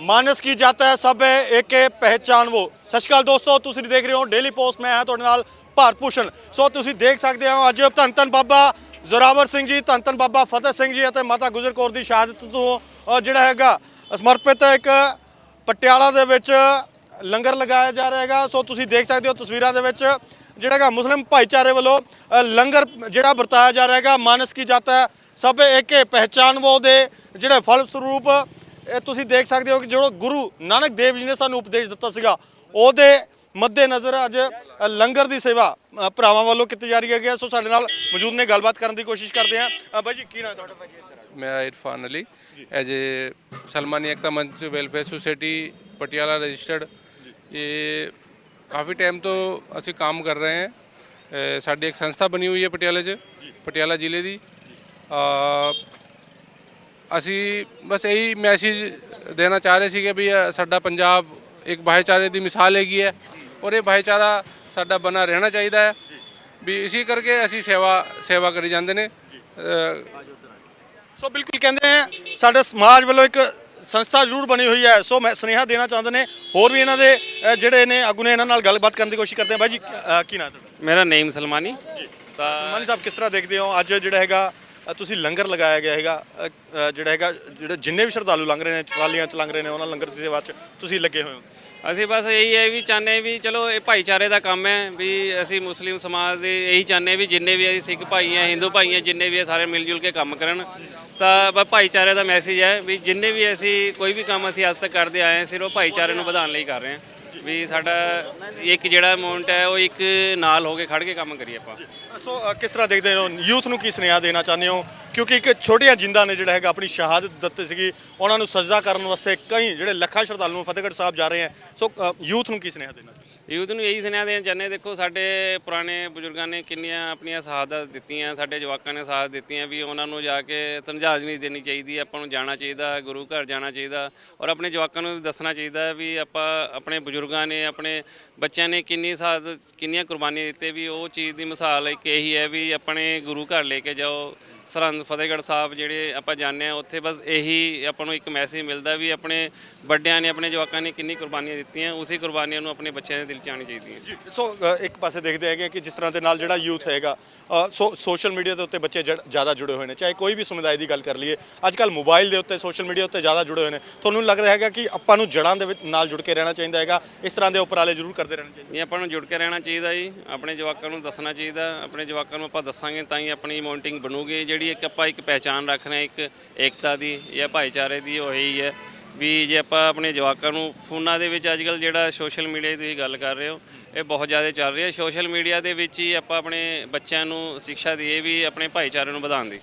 ਮਾਨਸ ਕੀ ਜਾਤਾ ਹੈ ਸਭ ਹੈ ਏਕੇ ਪਹਿਚਾਨ ਵੋ ਸਤਿ ਸ਼੍ਰੀ ਅਕਾਲ ਦੋਸਤੋ, ਤੁਸੀਂ ਦੇਖ ਰਹੇ ਹੋ ਡੇਲੀ ਪੋਸਟ ਮੈਂ ਹਾਂ ਤੁਹਾਡੇ ਨਾਲ ਭਾਰਤ ਭੂਸ਼ਣ। ਸੋ ਤੁਸੀਂ ਦੇਖ ਸਕਦੇ ਹੋ ਅੱਜ ਧੰਨ ਧੰਨ ਬਾਬਾ ਜ਼ੋਰਾਵਰ ਸਿੰਘ ਜੀ, ਧੰਨ ਧੰਨ ਬਾਬਾ ਫਤਿਹ ਸਿੰਘ ਜੀ ਅਤੇ ਮਾਤਾ ਗੁਜਰ ਕੌਰ ਦੀ ਸ਼ਹਾਦਤ ਤੋਂ ਜਿਹੜਾ ਹੈਗਾ ਸਮਰਪਿਤ ਇੱਕ ਪਟਿਆਲਾ ਦੇ ਵਿੱਚ ਲੰਗਰ ਲਗਾਇਆ ਜਾ ਰਿਹਾ ਹੈਗਾ। ਸੋ ਤੁਸੀਂ ਦੇਖ ਸਕਦੇ ਹੋ ਤਸਵੀਰਾਂ ਦੇ ਵਿੱਚ ਜਿਹੜਾ ਹੈਗਾ ਮੁਸਲਿਮ ਭਾਈਚਾਰੇ ਵੱਲੋਂ ਲੰਗਰ ਜਿਹੜਾ ਵਰਤਾਇਆ ਜਾ ਰਿਹਾ ਹੈਗਾ। ਮਾਨਸ ਕੀ ਜਾਤਾ ਹੈ ਸਭ ਏਕੇ ਪਹਿਚਾਨ ਵੋ ਦੇ, ਜਿਹੜੇ ਫਲ ਸਰੂਪ ਇਹ ਤੁਸੀਂ ਦੇਖ ਸਕਦੇ ਹੋ ਕਿ ਜਿਹੜਾ ਗੁਰੂ ਨਾਨਕ ਦੇਵ ਜੀ ਨੇ ਸਾਨੂੰ ਉਪਦੇਸ਼ ਦਿੱਤਾ ਸੀਗਾ ਉਹਦੇ ਮੱਦੇ ਨਜ਼ਰ ਅੱਜ ਲੰਗਰ ਦੀ ਸੇਵਾ ਭਰਾਵਾਂ ਵੱਲੋਂ ਕੀਤੀ ਜਾ ਰਹੀ ਹੈ। ਸੋ ਸਾਡੇ ਨਾਲ ਮੌਜੂਦ ਨੇ ਗੱਲਬਾਤ ਕਰਨ ਦੀ ਕੋਸ਼ਿਸ਼ ਕਰਦੇ ਅ, ਬਾਈ ਜੀ ਕੀ ਨਾਮ ਤੁਹਾਡਾ? ਮੇਰਾ Irfan Ali as a Salmani Ekta Manch welfare society Patiala registered. ਇਹ ਕਾਫੀ ਟਾਈਮ ਤੋਂ ਅਸੀਂ ਕੰਮ ਕਰ ਰਹੇ ਹਾਂ। ਸਾਡੀ ਇੱਕ ਸੰਸਥਾ ਬਣੀ ਹੋਈ ਹੈ ਪਟਿਆਲੇ 'ਚ ਪਟਿਆਲਾ ਜ਼ਿਲ੍ਹੇ ਦੀ। ਅਸੀਂ ਬਸ ਇਹੀ ਮੈਸੇਜ ਦੇਣਾ ਚਾਹ ਰਹੇ ਸੀਗੇ ਵੀ ਸਾਡਾ ਪੰਜਾਬ ਇੱਕ ਭਾਈਚਾਰੇ ਦੀ ਮਿਸਾਲ ਹੈਗੀ ਹੈ ਔਰ ਇਹ ਭਾਈਚਾਰਾ ਸਾਡਾ ਬਣਾ ਰਹਿਣਾ ਚਾਹੀਦਾ ਹੈ। ਵੀ ਇਸੇ ਕਰਕੇ ਅਸੀਂ ਸੇਵਾ ਸੇਵਾ ਕਰੀ ਜਾਂਦੇ ਨੇ। ਸੋ ਬਿਲਕੁਲ ਕਹਿੰਦੇ ਆ ਸਾਡੇ ਸਮਾਜ ਵੱਲੋਂ ਇੱਕ ਸੰਸਥਾ ਜ਼ਰੂਰ ਬਣੀ ਹੋਈ ਹੈ। ਸੋ ਮੈਂ ਸੁਨੇਹਾ ਦੇਣਾ ਚਾਹੁੰਦੇ ਨੇ ਹੋਰ ਵੀ ਇਹਨਾਂ ਦੇ ਜਿਹੜੇ ਨੇ ਆਗੂ ਨੇ ਇਹਨਾਂ ਨਾਲ ਗੱਲਬਾਤ ਕਰਨ ਦੀ ਕੋਸ਼ਿਸ਼ ਕਰਦੇ ਆ ਬਾਈ ਜੀ ਕੀ ਨਾਮ ਤੁਹਾਡਾ? ਮੇਰਾ ਨੇਮ ਸਲਮਾਨੀ। ਤਾਂ ਮਾਨੀ ਸਾਹਿਬ ਕਿਸ ਤਰ੍ਹਾਂ ਦੇਖਦੇ ਹੋ? ਅੱਜ ਜਿਹੜਾ ਹੈਗਾ ਤੁਸੀਂ ਲੰਗਰ ਲਗਾਇਆ ਗਿਆ ਹੈਗਾ ਜਿਹੜਾ ਹੈਗਾ, ਜਿਹੜੇ ਜਿੰਨੇ ਵੀ ਸ਼ਰਧਾਲੂ ਲੰਘ ਰਹੇ ਨੇ, ਟਰਾਲੀਆਂ ਚ ਲੰਘ ਰਹੇ ਨੇ, ਉਹਨਾਂ ਲੰਗਰ ਦੀ ਸੇਵਾ ਚ ਤੁਸੀਂ ਲੱਗੇ ਹੋਏ ਹੋ। ਅਸੀਂ ਬਸ ਇਹੀ ਹੈ ਵੀ ਚਾਹੁੰਦੇ ਵੀ ਚਲੋ ਇਹ ਭਾਈਚਾਰੇ ਦਾ ਕੰਮ ਹੈ ਵੀ ਅਸੀਂ ਮੁਸਲਿਮ ਸਮਾਜ ਦੇ ਇਹੀ ਚਾਹੁੰਦੇ ਵੀ ਜਿੰਨੇ ਵੀ ਅਸੀਂ ਸਿੱਖ ਭਾਈ ਆ ਹਿੰਦੂ ਭਾਈ ਆ ਜਿੰਨੇ ਵੀ ਆ ਸਾਰੇ ਮਿਲ ਜੁਲ ਕੇ ਕੰਮ ਕਰਨ, ਤਾਂ ਬਸ ਭਾਈਚਾਰੇ ਦਾ ਮੈਸੇਜ ਹੈ ਵੀ ਜਿੰਨੇ ਵੀ ਅਸੀਂ ਕੋਈ ਵੀ ਕੰਮ ਅਸੀਂ ਅੱਜ ਤੱਕ ਕਰਦੇ ਆਏ ਹਾਂ, ਸਿਰਫ ਭਾਈਚਾਰੇ ਨੂੰ ਵਧਾਉਣ ਲਈ ਕਰ ਰਹੇ ਹਾਂ। ਵੀ ਸਾਡਾ ਇੱਕ ਜਿਹੜਾ ਅਮਾਉਂਟ ਹੈ ਉਹ ਇੱਕ ਨਾਲ ਹੋ ਕੇ ਖੜ ਕੇ ਕੰਮ ਕਰੀਏ ਆਪਾਂ। ਸੋ ਅ, ਕਿਸ ਤਰ੍ਹਾਂ ਦੇਖਦੇ ਹੋ? ਯੂਥ ਨੂੰ ਕੀ ਸੁਨੇਹਾ ਦੇਣਾ ਚਾਹੁੰਦੇ ਹੋ? ਕਿਉਂਕਿ ਇੱਕ ਛੋਟੀਆਂ ਜਿੰਦਾਂ ਨੇ ਜਿਹੜਾ ਹੈਗਾ ਆਪਣੀ ਸ਼ਹਾਦਤ ਦਿੱਤੀ ਸੀਗੀ ਉਹਨਾਂ ਨੂੰ ਸਜਾ ਕਰਨ ਵਾਸਤੇ ਕਈ ਜਿਹੜੇ ਲੱਖਾਂ ਸ਼ਰਧਾਲੂ ਫਤਿਹਗੜ੍ਹ ਸਾਹਿਬ ਜਾ ਰਹੇ ਹੈ। ਸੋ ਯੂਥ ਨੂੰ ਕੀ ਸੁਨੇਹਾ ਦੇਣਾ ਯੂਥ ਨੂੰ ਇਹੀ ਸੁਨੇਹਾ ਦੇਣਾ ਚਾਹੁੰਦੇ ਦੇਖੋ ਸਾਡੇ ਪੁਰਾਣੇ ਬਜ਼ੁਰਗਾਂ ਨੇ ਕਿੰਨੀਆਂ ਆਪਣੀਆਂ ਸ਼ਹਾਦਤ ਦਿੱਤੀਆਂ, ਸਾਡੇ ਜਵਾਕਾਂ ਨੇ ਸਾਥ ਦਿੱਤੀਆਂ ਵੀ ਉਹਨਾਂ ਨੂੰ ਜਾ ਕੇ ਸਮਝਾਜਣੀ ਦੇਣੀ ਚਾਹੀਦੀ ਆਪਾਂ ਨੂੰ ਜਾਣਾ ਚਾਹੀਦਾ, ਗੁਰੂ ਘਰ ਜਾਣਾ ਚਾਹੀਦਾ ਔਰ ਆਪਣੇ ਜਵਾਕਾਂ ਨੂੰ ਵੀ ਦੱਸਣਾ ਚਾਹੀਦਾ ਵੀ ਆਪਾਂ ਆਪਣੇ ਬਜ਼ੁਰਗਾਂ ਨੇ, ਆਪਣੇ ਬੱਚਿਆਂ ਨੇ ਕਿੰਨੀ ਸ਼ਹਾਦਤ ਕਿੰਨੀਆਂ ਕੁਰਬਾਨੀਆਂ ਦਿੱਤੇ ਵੀ ਉਹ ਚੀਜ਼ ਦੀ ਮਿਸਾਲ ਇੱਕ ਇਹੀ ਹੈ ਵੀ ਆਪਣੇ ਗੁਰੂ ਘਰ ਲੈ ਕੇ ਜਾਓ, ਸਰਹੰਦ, ਫਤਿਹਗੜ੍ਹ ਸਾਹਿਬ ਜਿਹੜੇ ਆਪਾਂ ਜਾਂਦੇ ਆ ਉੱਥੇ ਬਸ ਇਹੀ ਆਪਾਂ ਨੂੰ ਇੱਕ ਮੈਸੇਜ ਮਿਲਦਾ ਵੀ ਆਪਣੇ ਵੱਡਿਆਂ ਨੇ, ਆਪਣੇ ਜਵਾਕਾਂ ਨੇ ਕਿੰਨੀ ਕੁਰਬਾਨੀਆਂ ਦਿੱਤੀਆਂ, ਉਸੇ ਕੁਰਬਾਨੀਆਂ ਨੂੰ ਆਪਣੇ ਬੱਚਿਆਂ ਦੇ ਦਿਲ 'ਚ ਆਉਣੀ ਚਾਹੀਦੀ ਹੈ ਸੋ ਅ, ਇੱਕ ਪਾਸੇ ਦੇਖਦੇ ਹੈਗੇ ਕਿ ਜਿਸ ਤਰ੍ਹਾਂ ਦੇ ਨਾਲ ਜਿਹੜਾ ਯੂਥ ਹੈਗਾ ਅ, ਸੋ ਸੋਸ਼ਲ ਮੀਡੀਆ ਦੇ ਉੱਤੇ ਬੱਚੇ ਜੜ- ਜ਼ਿਆਦਾ ਜੁੜੇ ਹੋਏ ਨੇ। ਚਾਹੇ ਕੋਈ ਵੀ ਸਮੁਦਾਇ ਦੀ ਗੱਲ ਕਰ ਲਈਏ ਅੱਜ ਕੱਲ ਮੋਬਾਈਲ ਦੇ ਉੱਤੇ ਸੋਸ਼ਲ ਮੀਡੀਆ ਉੱਤੇ ਜ਼ਿਆਦਾ ਜੁੜੇ ਹੋਏ ਨੇ। ਤੁਹਾਨੂੰ ਲੱਗਦਾ ਹੈਗਾ ਕਿ ਆਪਾਂ ਨੂੰ ਜੜਾਂ ਦੇ ਵਿੱਚ ਨਾਲ ਜੁੜ ਕੇ ਰਹਿਣਾ ਚਾਹੀਦਾ ਹੈਗਾ? ਇਸ ਤਰ੍ਹਾਂ ਦੇ ਉਪਰਾਲੇ ਜ਼ਰੂਰ ਕਰਦੇ ਰਹਿਣਾ ਚਾਹੀਦਾ। ਇਹ ਆਪਾਂ ਨੂੰ ਜੁੜ ਕੇ ਰਹਿਣਾ ਚਾਹੀਦਾ ਜੀ। ਆਪਣੇ ਜਵਾਕਾਂ ਨੂੰ ਦੱਸਣਾ ਚਾਹੀਦਾ। ਆਪਣੇ ਜਵਾਕਾਂ ਨੂੰ ਆਪਾਂ ਦੱਸਾਂਗੇ ਤਾਂ ਹੀ ਆਪਣੀ ਮੌਂਟਿੰਗ ਬਣੂਗੀ। ਜਿਹੜੀ ਇੱਕ ਆਪਾਂ ਇੱਕ ਪਹਿਚਾਨ ਰੱਖ ਰਹੇ ਹਾਂ ਇੱਕ ਏਕਤਾ ਦੀ ਜਾਂ ਭਾਈਚਾਰੇ ਦੀ ਉਹ ਇਹੀ ਹੈ। ਵੀ ਜੇ ਆਪਾਂ ਆਪਣੇ ਜਵਾਕਾਂ ਨੂੰ ਫੋਨਾਂ ਦੇ ਵਿੱਚ ਅੱਜਕੱਲ ਜਿਹੜਾ ਸੋਸ਼ਲ ਮੀਡੀਆ ਦੀ ਤੁਸੀਂ ਗੱਲ ਕਰ ਰਹੇ ਹੋ, ਇਹ ਬਹੁਤ ਜ਼ਿਆਦਾ ਚੱਲ ਰਿਹਾ ਸੋਸ਼ਲ ਮੀਡੀਆ ਦੇ ਵਿੱਚ ਹੀ ਆਪਾਂ ਆਪਣੇ ਬੱਚਿਆਂ ਨੂੰ ਸਿੱਖਿਆ ਦਈਏ ਵੀ ਆਪਣੇ ਭਾਈਚਾਰੇ ਨੂੰ ਵਧਾਉਣ ਦੀ।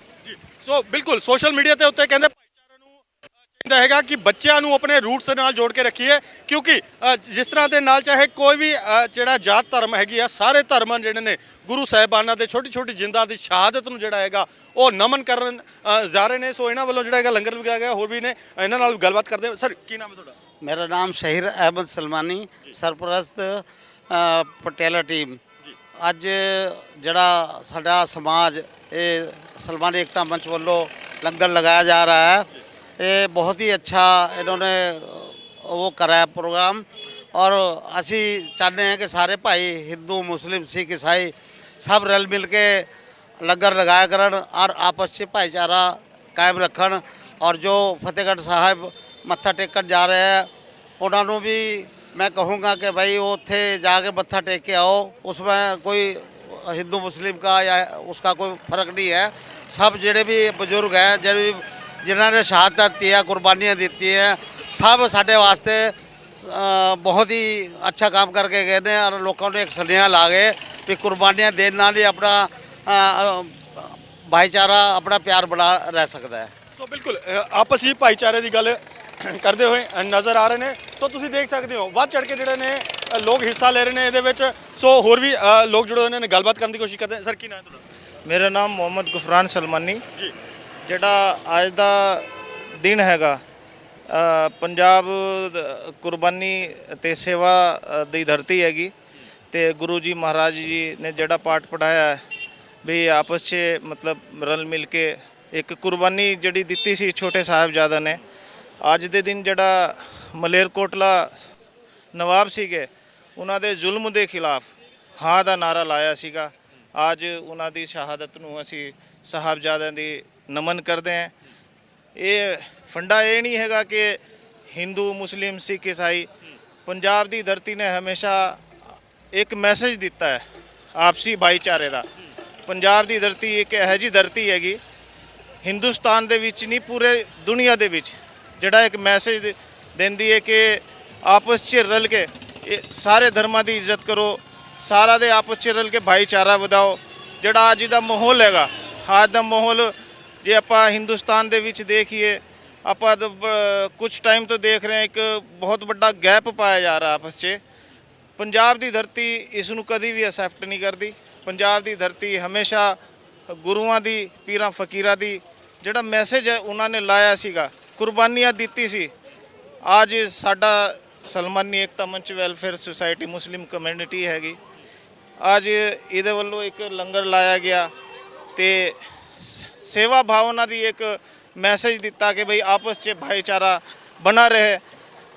ਸੋ ਬਿਲਕੁਲ, ਸੋਸ਼ਲ ਮੀਡੀਆ ਤੇ ਉੱਤੇ ਕਹਿੰਦੇ ਚਾਹੀਦਾ ਹੈਗਾ ਕਿ ਬੱਚਿਆਂ ਨੂੰ ਆਪਣੇ ਰੂਟਸ ਦੇ ਨਾਲ ਜੋੜ ਕੇ ਰੱਖੀਏ ਕਿਉਂਕਿ ਜਿਸ ਤਰ੍ਹਾਂ ਦੇ ਨਾਲ ਚਾਹੇ ਕੋਈ ਵੀ ਜਿਹੜਾ ਜਾਤ ਧਰਮ ਹੈਗੀ ਆ ਸਾਰੇ ਧਰਮ ਜਿਹੜੇ ਨੇ ਗੁਰੂ ਸਾਹਿਬਾਨਾਂ ਦੇ ਛੋਟੀ ਛੋਟੀ ਜਿੰਦਾ ਦੀ ਸ਼ਹਾਦਤ ਨੂੰ ਜਿਹੜਾ ਹੈਗਾ ਉਹ ਨਮਨ ਕਰਨ ਜਾ ਰਹੇ ਨੇ। ਸੋ ਇਹਨਾਂ ਵੱਲੋਂ ਜਿਹੜਾ ਹੈਗਾ ਲੰਗਰ ਲਗਾਇਆ ਗਿਆ ਹੋਰ ਵੀ ਨੇ ਇਹਨਾਂ ਨਾਲ ਗੱਲਬਾਤ ਕਰਦੇ ਸਰ ਕੀ ਨਾਮ ਹੈ ਤੁਹਾਡਾ? ਮੇਰਾ ਨਾਮ ਸ਼ਹੀਰ ਅਹਿਮਦ ਸਲਮਾਨੀ ਸਰਪ੍ਰਸਤ ਪਟਿਆਲਾ ਟੀਮ। ਅੱਜ ਜਿਹੜਾ ਸਾਡਾ ਸਮਾਜ ਇਹ ਸਲਮਾਨ ਏਕਤਾ ਮੰਚ ਵੱਲੋਂ ਲੰਗਰ ਲਗਾਇਆ ਜਾ ਰਿਹਾ ਹੈ। ये बहुत ही अच्छा इन्होंने वो कराया प्रोग्राम। और असी चाहते हैं कि सारे भाई, हिंदू, मुस्लिम, सिख, ईसाई, सब रल मिल के लंगर लगाया करन और आपस में भाईचारा कायम रखन। और जो फतेहगढ़ साहब मत्था टेकन जा रहे हैं, उन्होंने भी मैं कहूँगा कि भाई उत्थे जाके मत्था टेक के आओ। उसमें कोई हिंदू, मुस्लिम का या उसका कोई फ़र्क नहीं है। सब जोड़े भी बुज़ुर्ग हैं जो भी ਜਿਨ੍ਹਾਂ ਨੇ ਸ਼ਹਾਦਤ ਦਿੱਤੀ ਹੈ ਕੁਰਬਾਨੀਆਂ ਦਿੱਤੀ ਹੈ ਸਭ ਸਾਡੇ ਵਾਸਤੇ ਬਹੁਤ ਹੀ ਅੱਛਾ ਕੰਮ ਕਰਕੇ ਗਏ ਨੇ ਔਰ ਲੋਕਾਂ ਨੂੰ ਇੱਕ ਸੁਨੇਹਾ ਲਾ ਗਏ ਵੀ ਕੁਰਬਾਨੀਆਂ ਦੇਣ ਨਾਲ ਹੀ ਆਪਣਾ ਭਾਈਚਾਰਾ ਆਪਣਾ ਪਿਆਰ ਬਣਾ ਰਹਿ ਸਕਦਾ ਹੈ। ਸੋ ਬਿਲਕੁਲ ਆਪਸ ਵਿੱਚ ਭਾਈਚਾਰੇ ਦੀ ਗੱਲ ਕਰਦੇ ਹੋਏ ਨਜ਼ਰ ਆ ਰਹੇ ਨੇ। ਸੋ ਤੁਸੀਂ ਦੇਖ ਸਕਦੇ ਹੋ ਵੱਧ ਚੜ ਕੇ ਜਿਹੜੇ ਨੇ ਲੋਕ ਹਿੱਸਾ ਲੈ ਰਹੇ ਨੇ ਇਹਦੇ ਵਿੱਚ। ਸੋ ਹੋਰ ਵੀ ਲੋਕ ਜੁੜੇ ਹੋਏ ਨੇ ਗੱਲਬਾਤ ਕਰਨ ਦੀ ਕੋਸ਼ਿਸ਼ ਕਰਦੇ ਨੇ। ਸਰ ਕੀ ਨਾਮ ਹੈ ਤੁਹਾਡਾ? ਮੇਰਾ ਨਾਮ ਮੁਹੰਮਦ ਗੁਫਰਾਨ ਸਲਮਾਨੀ। ਜੀ। ਜਿਹੜਾ ਅੱਜ ਦਾ ਦਿਨ ਹੈਗਾ ਪੰਜਾਬ ਕੁਰਬਾਨੀ ਤੇ ਸੇਵਾ ਦੀ ਧਰਤੀ ਹੈਗੀ। ਤੇ ਗੁਰੂ ਜੀ ਮਹਾਰਾਜ ਜੀ ਨੇ ਜਿਹੜਾ ਪਾਠ ਪੜਾਇਆ ਵੀ ਆਪਸ 'ਚ ਮਤਲਬ ਰਲ ਮਿਲ ਕੇ ਇੱਕ ਕੁਰਬਾਨੀ ਜਿਹੜੀ ਦਿੱਤੀ ਸੀ ਛੋਟੇ ਸਾਹਿਬਜ਼ਾਦਿਆਂ ਨੇ। ਅੱਜ ਦੇ ਦਿਨ ਜਿਹੜਾ ਮਲੇਰਕੋਟਲਾ ਨਵਾਬ ਸੀਗੇ, ਉਹਨਾਂ ਦੇ ਜ਼ੁਲਮ ਦੇ ਖਿਲਾਫ ਹਾਂ ਦਾ ਨਾਰਾ ਲਾਇਆ ਸੀਗਾ। ਅੱਜ ਉਹਨਾਂ ਦੀ ਸ਼ਹਾਦਤ ਨੂੰ ਅਸੀਂ ਸਾਹਿਬਜ਼ਾਦਿਆਂ ਦੀ ਨਮਨ ਕਰਦੇ ਹਾਂ ਇਹ ਫੰਡਾ ਇਹ ਨਹੀਂ ਹੈਗਾ ਕਿ ਹਿੰਦੂ, ਮੁਸਲਿਮ, ਸਿੱਖ, ਈਸਾਈ ਪੰਜਾਬ ਦੀ ਧਰਤੀ ਨੇ ਹਮੇਸ਼ਾ ਇੱਕ ਮੈਸੇਜ ਦਿੱਤਾ ਹੈ ਆਪਸੀ ਭਾਈਚਾਰੇ ਦਾ। ਪੰਜਾਬ ਦੀ ਧਰਤੀ ਇੱਕ ਇਹੋ ਜਿਹੀ ਧਰਤੀ ਹੈਗੀ, ਹਿੰਦੁਸਤਾਨ ਦੇ ਵਿੱਚ ਨਹੀਂ, ਪੂਰੇ ਦੁਨੀਆ ਦੇ ਵਿੱਚ। ਜਿਹੜਾ ਇੱਕ ਮੈਸੇਜ ਦਿੰਦੀ ਹੈ ਕਿ ਆਪਸ 'ਚ ਰਲ ਕੇ ਇਹ ਸਾਰੇ ਧਰਮਾਂ ਦੀ ਇੱਜ਼ਤ ਕਰੋ, ਸਾਰਾ ਦੇ ਆਪਸ 'ਚ ਰਲ ਕੇ ਭਾਈਚਾਰਾ ਵਧਾਓ। ਜਿਹੜਾ ਅੱਜ ਦਾ ਮਾਹੌਲ ਹੈਗਾ, ਅੱਜ ਦਾ ਮਾਹੌਲ ਜੇ ਆਪਾਂ ਹਿੰਦੁਸਤਾਨ ਦੇ ਵਿੱਚ ਦੇਖੀਏ, ਆਪਾਂ ਕੁਝ ਟਾਈਮ ਤੋਂ ਦੇਖ ਰਹੇ ਹਾਂ, ਇੱਕ ਬਹੁਤ ਵੱਡਾ ਗੈਪ ਪਾਇਆ ਜਾ ਰਿਹਾ ਆਪਸ 'ਚ। ਪੰਜਾਬ ਦੀ ਧਰਤੀ ਇਸ ਨੂੰ ਕਦੀ ਵੀ ਅਸੈਪਟ ਨਹੀਂ ਕਰਦੀ। ਪੰਜਾਬ ਦੀ ਧਰਤੀ ਹਮੇਸ਼ਾ ਗੁਰੂਆਂ ਦੀ, ਪੀਰਾਂ ਫਕੀਰਾਂ ਦੀ, ਜਿਹੜਾ ਮੈਸੇਜ ਹੈ ਉਹਨਾਂ ਨੇ ਲਾਇਆ ਸੀਗਾ। ਕੁਰਬਾਨੀਆਂ ਦਿੱਤੀ ਸੀ। ਅੱਜ ਸਾਡਾ ਸਲਮਾਨੀ ਏਕਤਾ ਮੰਚ, ਵੈਲਫੇਅਰ ਸੁਸਾਇਟੀ, ਮੁਸਲਿਮ ਕਮਿਊਨਿਟੀ ਹੈਗੀ। ਅੱਜ ਇਹਦੇ ਵੱਲੋਂ ਇੱਕ ਲੰਗਰ ਲਾਇਆ ਗਿਆ ਤੇ ਸੇਵਾ ਭਾਵਨਾ ਦੀ ਇੱਕ ਮੈਸੇਜ ਦਿੱਤਾ ਕਿ ਭਈ ਆਪਸ 'ਚ ਭਾਈਚਾਰਾ ਬਣਾ ਰਹੇ।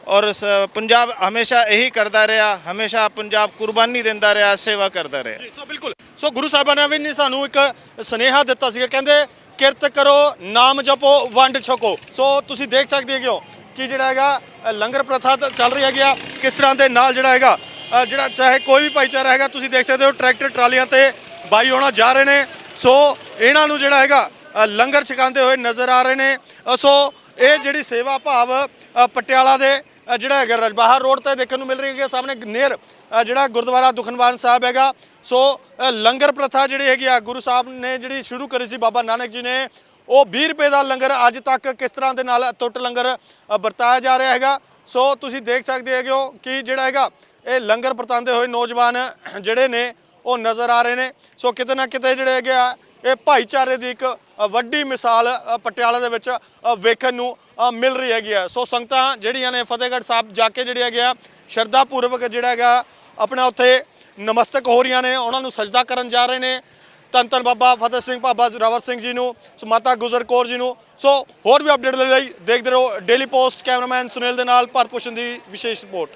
ਔਰ ਸ- ਪੰਜਾਬ ਹਮੇਸ਼ਾ ਇਹੀ ਕਰਦਾ ਰਿਹਾ, ਹਮੇਸ਼ਾ ਪੰਜਾਬ ਕੁਰਬਾਨੀ ਦਿੰਦਾ ਰਿਹਾ, ਸੇਵਾ ਕਰਦਾ ਰਿਹਾ। ਸੋ ਬਿਲਕੁਲ। ਸੋ ਗੁਰੂ ਸਾਹਿਬਾਨ ਨੇ ਵੀ ਨੇ ਸਾਨੂੰ ਇੱਕ ਸਨੇਹਾ ਦਿੱਤਾ ਸੀਗਾ, ਕਹਿੰਦੇ, ਕਿਰਤ ਕਰੋ, ਨਾਮ ਜਪੋ, ਵੰਡ ਛਕੋ। ਸੋ ਤੁਸੀਂ ਦੇਖ ਸਕਦੇ ਹੋ ਕਿ ਜਿਹੜਾ ਹੈਗਾ ਲੰਗਰ ਪ੍ਰਥਾ ਚੱਲ ਰਹੀ ਹੈਗੀ ਆ, ਕਿਸ ਤਰ੍ਹਾਂ ਦੇ ਨਾਲ ਜਿਹੜਾ ਹੈਗਾ ਜਿਹੜਾ ਚਾਹੇ ਕੋਈ ਵੀ ਭਾਈਚਾਰਾ ਹੈਗਾ, ਤੁਸੀਂ ਦੇਖ ਸਕਦੇ ਹੋ, ਟਰੈਕਟਰ, ਟਰਾਲੀਆਂ ਤੇ ਬਾਈ ਹੋਣਾ ਜਾ ਰਹੇ ਨੇ। ਸੋ ਇਹਨਾਂ ਨੂੰ ਜਿਹੜਾ ਹੈਗਾ ਲੰਗਰ ਛਕਾਉਂਦੇ ਹੋਏ ਨਜ਼ਰ ਆ ਰਹੇ ਨੇ। ਸੋ ਇਹ ਜਿਹੜੀ ਸੇਵਾ ਭਾਵ ਪਟਿਆਲਾ ਦੇ ਜਿਹੜਾ ਹੈਗਾ ਰਜਬਾਹਰ ਰੋਡ ਤੇ ਦੇਖਣ ਨੂੰ ਮਿਲ ਰਹੀ ਹੈ। ਸਾਹਮਣੇ ਨੇਰ ਅ, ਜਿਹੜਾ ਗੁਰਦੁਆਰਾ ਦੁਖਨਵਾਨ ਸਾਹਿਬ ਹੈਗਾ। ਸੋ ਲੰਗਰ ਪ੍ਰਥਾ ਜਿਹੜੀ ਹੈਗੀ ਆ ਗੁਰੂ ਸਾਹਿਬ ਨੇ ਜਿਹੜੀ ਸ਼ੁਰੂ ਕਰੀ ਸੀ ਬਾਬਾ ਨਾਨਕ ਜੀ ਨੇ ਉਹ 20 ਰੁਪਏ ਦਾ ਲੰਗਰ ਅੱਜ ਤੱਕ ਕਿਸ ਤਰ੍ਹਾਂ ਦੇ ਨਾਲ ਟੁੱਟ ਲੰਗਰ ਵਰਤਾਇਆ ਜਾ ਰਿਹਾ ਹੈਗਾ। ਸੋ ਤੁਸੀਂ ਦੇਖ ਸਕਦੇ ਹੈਗੇ ਹੋ ਕਿ ਜਿਹੜਾ ਹੈਗਾ ਇਹ ਲੰਗਰ ਵਰਤਾਉਂਦੇ ਹੋਏ ਨੌਜਵਾਨ ਜਿਹੜੇ ਨੇ ਉਹ ਨਜ਼ਰ ਆ ਰਹੇ ਨੇ। ਸੋ ਕਿਤੇ ਨਾ ਕਿਤੇ ਜਿਹੜੇ ਹੈਗੇ ਆ ਇਹ ਭਾਈਚਾਰੇ ਦੀ ਇੱਕ ਵੱਡੀ ਮਿਸਾਲ ਪਟਿਆਲਾ ਦੇ ਵਿੱਚ ਵੇਖਣ ਨੂੰ ਮਿਲ ਰਹੀ ਹੈਗੀ ਆ ਸੋ ਸੰਗਤਾਂ ਜਿਹੜੀਆਂ ਨੇ ਫਤਿਹਗੜ੍ਹ ਸਾਹਿਬ ਜਾ ਕੇ ਜਿਹੜੇ ਹੈਗੇ ਆ ਸ਼ਰਧਾ ਪੂਰਵਕ ਜਿਹੜਾ ਹੈਗਾ, ਆਪਣਾ ਉੱਥੇ ਨਮਸਤਕ ਹੋ ਰਹੀਆਂ ਨੇ, ਉਹਨਾਂ ਨੂੰ ਸਜਦਾ ਕਰਨ ਜਾ ਰਹੇ ਨੇ। ਧੰਨ ਧੰਨ ਬਾਬਾ ਫਤਿਹ ਸਿੰਘ ਬਾਬਾ ਜ਼ੋਰਾਵਰ ਸਿੰਘ ਜੀ ਨੂੰ, ਸੋ ਮਾਤਾ ਗੁਜਰ ਕੌਰ ਜੀ ਨੂੰ। ਸੋ ਹੋਰ ਵੀ ਅਪਡੇਟ ਲਈ ਦੇਖਦੇ ਰਹੋ ਡੇਲੀ ਪੋਸਟ ਕੈਮਰਾਮੈਨ ਸੁਨੀਲ ਦੇ ਨਾਲ, ਭਾਰਤ ਭੂਸ਼ਣ ਦੀ ਵਿਸ਼ੇਸ਼ ਰਿਪੋਰਟ